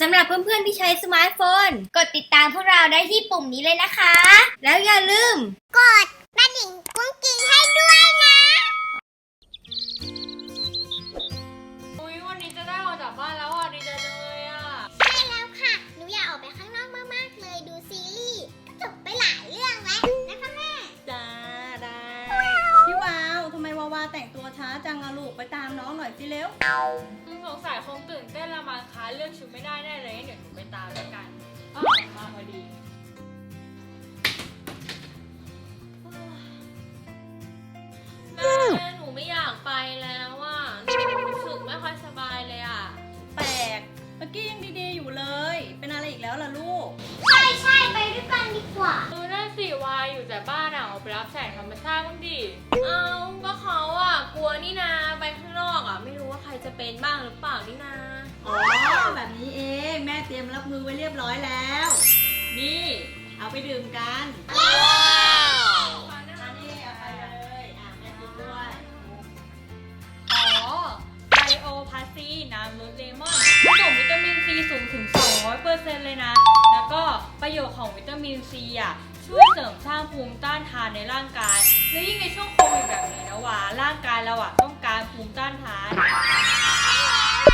สำหรับเพื่อนๆที่ใช้สมาร์ทโฟน กดติดตามพวกเราได้ที่ปุ่มนี้เลยนะคะ แล้วอย่าลืม กด เลือกชุดไม่ได้แน่เลยงั้นเดี๋ยวหนูไปตามแล้วกันอ้าวมาพอดี แม่หนูไม่อยากไปแล้วอะหนูรู้สึกไม่ค่อยสบายเลยอะ แปลกเมื่อกี้ยังดีๆอยู่เลย เป็นอะไรอีกแล้วล่ะลูก ใช่ใช่ไปด้วยกันดีกว่าดูนั่นสิวายอยู่แต่บ้านอะออกไปรับแสงธรรมชาติบ้างดิ เอาก็เขาอะกลัวนี่นาไปข้างนอกอะไม่ รู้ว่าใครจะเป็นบ้างหรือเปล่านี่นาอ๋อแบบนี้เองแม่เตรียมรับมือไว้เรียบร้อยแล้ว นี่ เอาไปดื่มกันอันนี้เอาไปเลยอะแม่กินด้วยอ๋อไบโอพาซีน้ำรสเลมอนส่งวิตามินซีสูงถึง 200%เลยนะ แล้วก็ประโยชน์ของวิตามินซีอะ ช่วยเสริมสร้างภูมิต้านทานในร่างกาย และยิ่งในช่วงโควิดแบบนี้นะวะร่างกายเราอะต้องการภูมิต้านทาน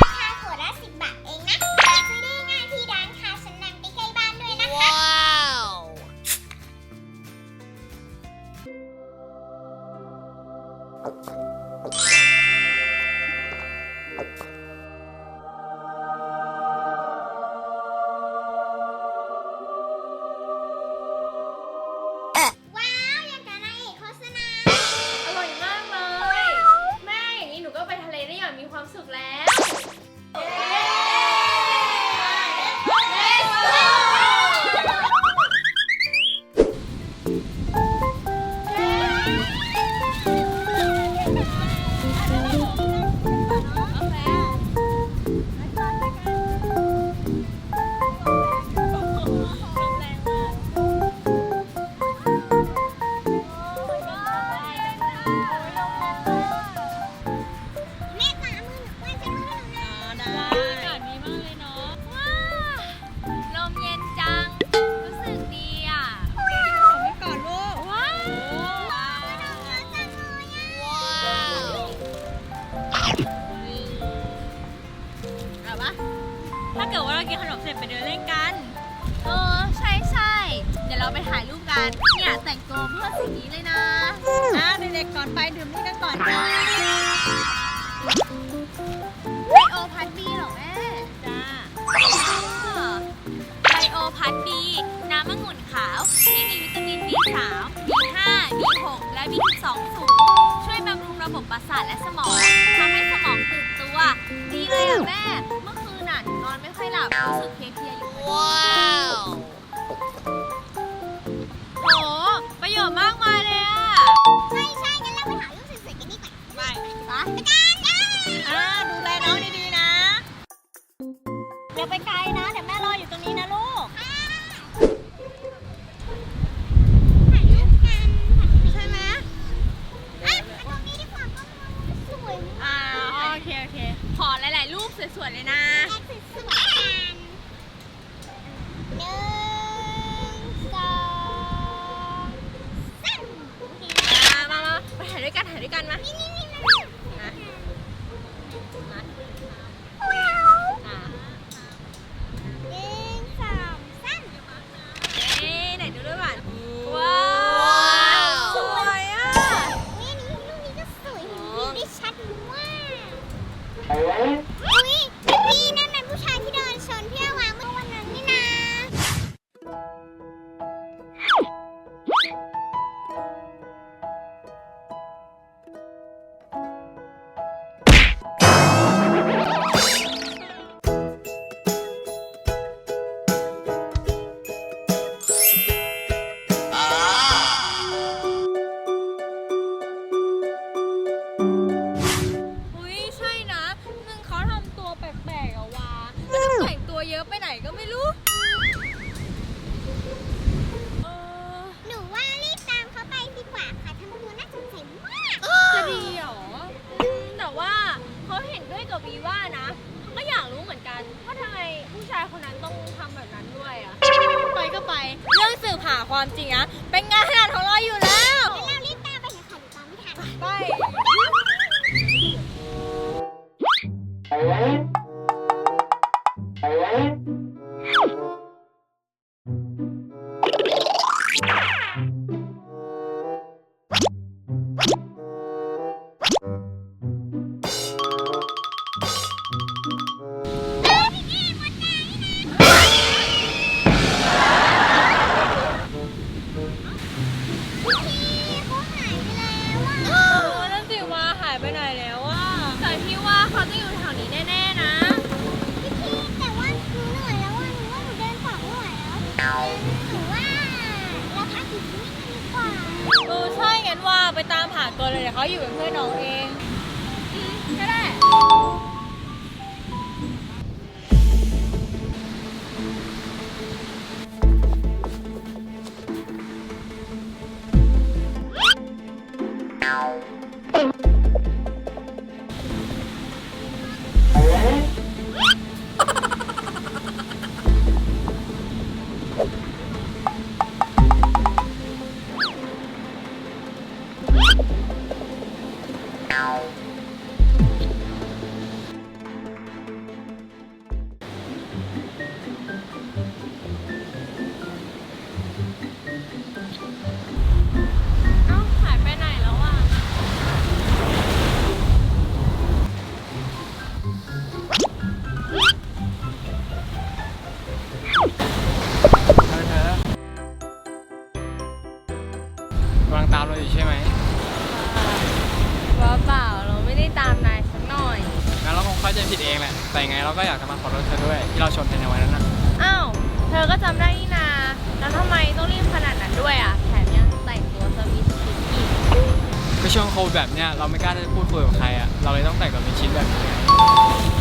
ราคาขวดละสิบบาทเองนะหาซื้อได้ง่ายที่ร้านค้าชั้นนำใกล้ๆบ้านด้วยนะคะว้ Hello. แบบว่าถ้าเกิดว่าเรากินขนมเสร็จไปเดินเล่นกัน เออใช่ใช่เดี๋ยวเราไปถ่ายรูปกัน เนี่ยแต่งตัวเพื่อสิ่งนี้เลยนะอะเด็กๆก่อนไปดื่มนี่กันก่อนจ้าไบโอพัทบีเหรอแม่จ้าไบโอพัทบีน้ำองุ่นขาว ที่มีวิตามิน B3 B5 B6 และ B12 สูง ช่วยบำรุงระบบประสาทและสมองทำให้สมองตื่นตัว ดีเลยอะแม่ ไม่ค่อยหลับรู้สึกเพลียๆอยู่ว้าว เยอะไปไหนก็ไม่รู้หนูว่ารีบตามเขาไปดีกว่าค่ะทำตัวน่าสงสัยจะดีเหรอแต่ว่าเขาเห็นด้วยกับวีว่านะเขาก็อยากรู้เหมือนกันว่าทำไมผู้ชายคนนั้นต้องทำแบบนั้นด้วยอะ ไปก็ไป เรื่องสืบหาความจริงนะเป็นไง Yeah. คนเลยเดี๋ยวเขาอยู่เป็นเพื่อนน้องเองก็ได้ now. ใจผิดเองแหละ แต่ไงเราก็อยากจะมาขอโทษเธอด้วย ที่เราชนเธอในวันนั้นนะอ้าว เธอก็จำได้นี่นา แล้วทำไมต้องรีบขนาดนั้นด้วยอะ แถมยังแต่งตัวสวิทชิทอีกก็ช่วงโควิดแบบเนี้ยเราไม่กล้าจะพูดคุยกับใครอะ เราเลยต้องแต่งกับมิชชิทแบบนี้